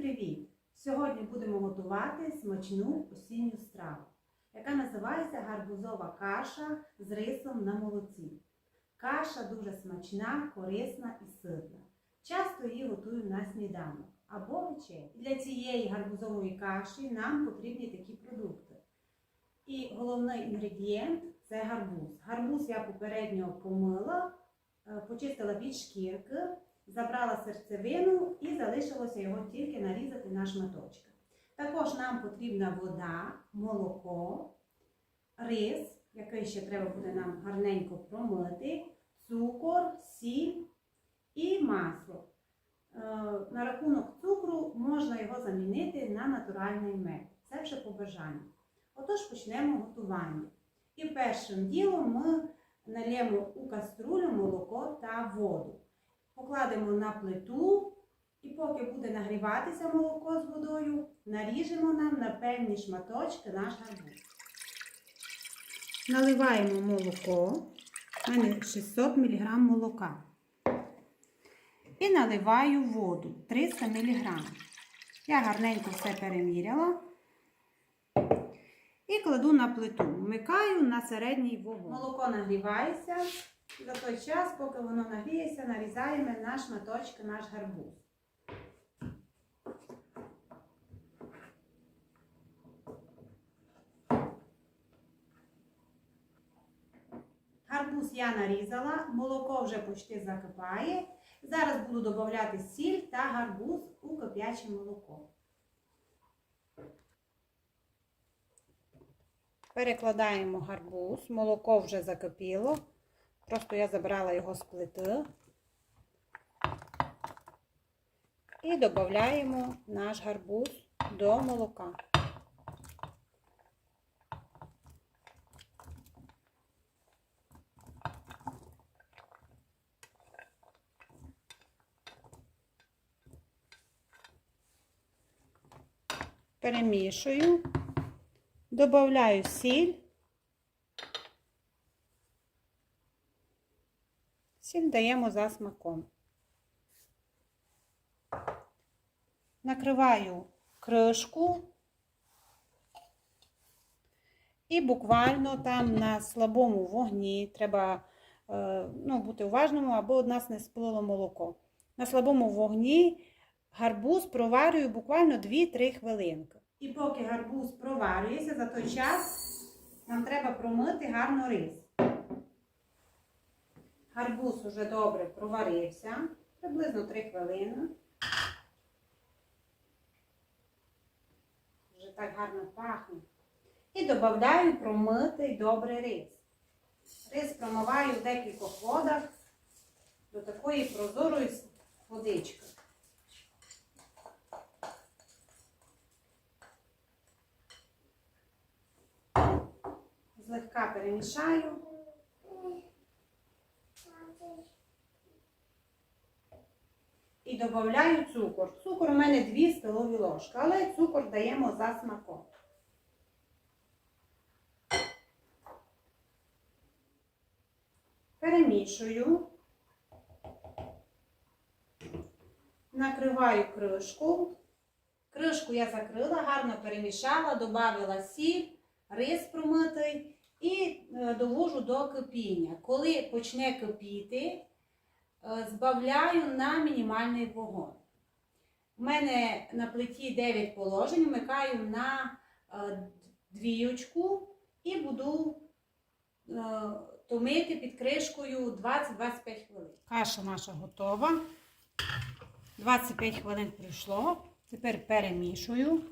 привіт! Сьогодні будемо готувати смачну осінню страву, яка називається гарбузова каша з рисом на молоці. Каша дуже смачна, корисна і ситна. Часто її готую на сніданок або вечерю. Для цієї гарбузової каші нам потрібні такі продукти. І головний інгредієнт це гарбуз. Гарбуз я попередньо помила, е, почистила від шкірки, забрала серцевину і залишилося його тільки нарізати на шматочки. Також нам потрібна вода, молоко, рис, який ще треба буде нам гарненько промити, цукор, сіль і масло. Е, На рахунок цукру можна його замінити на натуральний мед. Це вже по бажанню. Отож почнемо готування. І першим ділом ми нальємо у каструлю молоко та воду. Покладемо на плиту, і поки буде нагріватися молоко з водою, наріжемо нам на певні шматочки наш гарбуз. Наливаємо молоко. У мене 600 мг молока. І наливаю воду 300 мг. Я гарненько все переміряла. І кладу на плиту. Вмикаю на середній вогонь. Молоко нагрівається. За той час, поки воно нагріється, нарізаємо на шматочки наш гарбуз. Гарбуз я нарізала, молоко вже почти закипає. Зараз буду додавати сіль та гарбуз у кип'яче молоко. Перекладаємо гарбуз, молоко вже закипіло. Просто я забрала його з плити. І додаємо наш гарбуз до молока. Перемішую, додаю сіль. Сіль даємо за смаком. Накриваю кришку і буквально там на слабому вогні треба е, ну, бути уважному, аби у нас не сплило молоко. На слабому вогні гарбуз проварюю буквально 2-3 хвилинки. І поки гарбуз проварюється, за той час нам треба промити гарно рис. Гарбуз уже добре проварився, приблизно 3 хвилини. Вже так гарно пахне. І додаю промитий добрий рис. Рис промиваю в декількох водах до такої прозорої водички. Злегка перемішаю. І додаю цукор. Цукор у мене 2 столові ложки, але цукор даємо за смаком. Перемішую. Накриваю кришку. Кришку я закрила, гарно перемішала, додала сіль, рис промитий і е, довожу до кипіння. Коли почне кипіти, збавляю на мінімальний вогонь. У мене на плиті 9 положень, вмикаю на е, двіючку і буду е, томити під кришкою 20-25 хвилин. Каша наша готова. 25 хвилин пройшло. Тепер перемішую.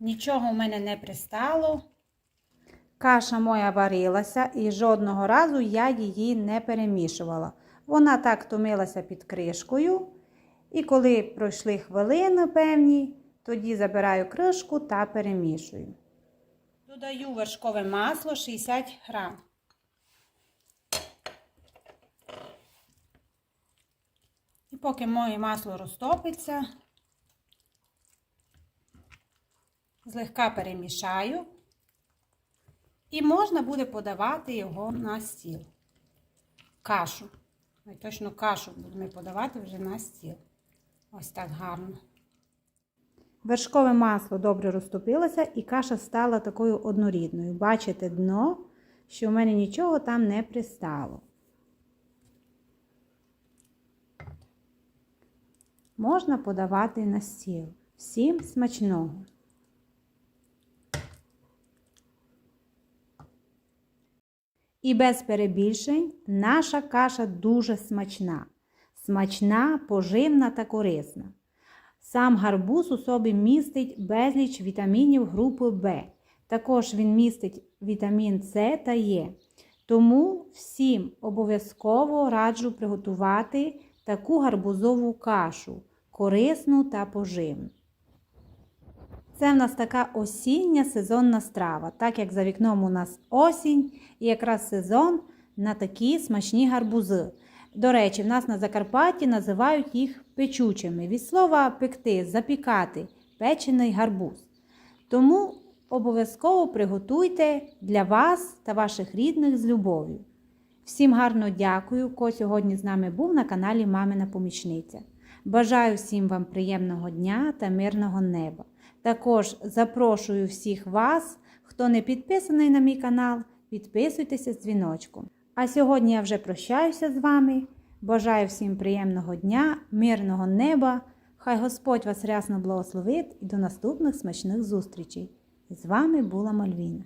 Нічого в мене не пристало. Каша моя варилася і жодного разу я її не перемішувала. Вона так томилася під кришкою. І коли пройшли хвилини певні, тоді забираю кришку та перемішую. Додаю вершкове масло 60 грам. І поки моє масло розтопиться, злегка перемішаю. І можна буде подавати його на стіл. Кашу. Ой, точно кашу будемо подавати вже на стіл. Ось так гарно. Вершкове масло добре розтопилося і каша стала такою однорідною. Бачите дно, що в мене нічого там не пристало. Можна подавати на стіл. Всім смачного! І без перебільшень наша каша дуже смачна. Смачна, поживна та корисна. Сам гарбуз у собі містить безліч вітамінів групи В. Також він містить вітамін С та Е. Тому всім обов'язково раджу приготувати таку гарбузову кашу, корисну та поживну. Це в нас така осіння сезонна страва, так як за вікном у нас осінь і якраз сезон на такі смачні гарбузи. До речі, в нас на Закарпатті називають їх печучими. Від слова пекти, запікати, печений гарбуз. Тому обов'язково приготуйте для вас та ваших рідних з любов'ю. Всім гарно дякую, хто сьогодні з нами був на каналі Мамина Помічниця. Бажаю всім вам приємного дня та мирного неба. Також запрошую всіх вас, хто не підписаний на мій канал, підписуйтеся з дзвіночком. А сьогодні я вже прощаюся з вами. Бажаю всім приємного дня, мирного неба. Хай Господь вас рясно благословить і до наступних смачних зустрічей. З вами була Мальвіна.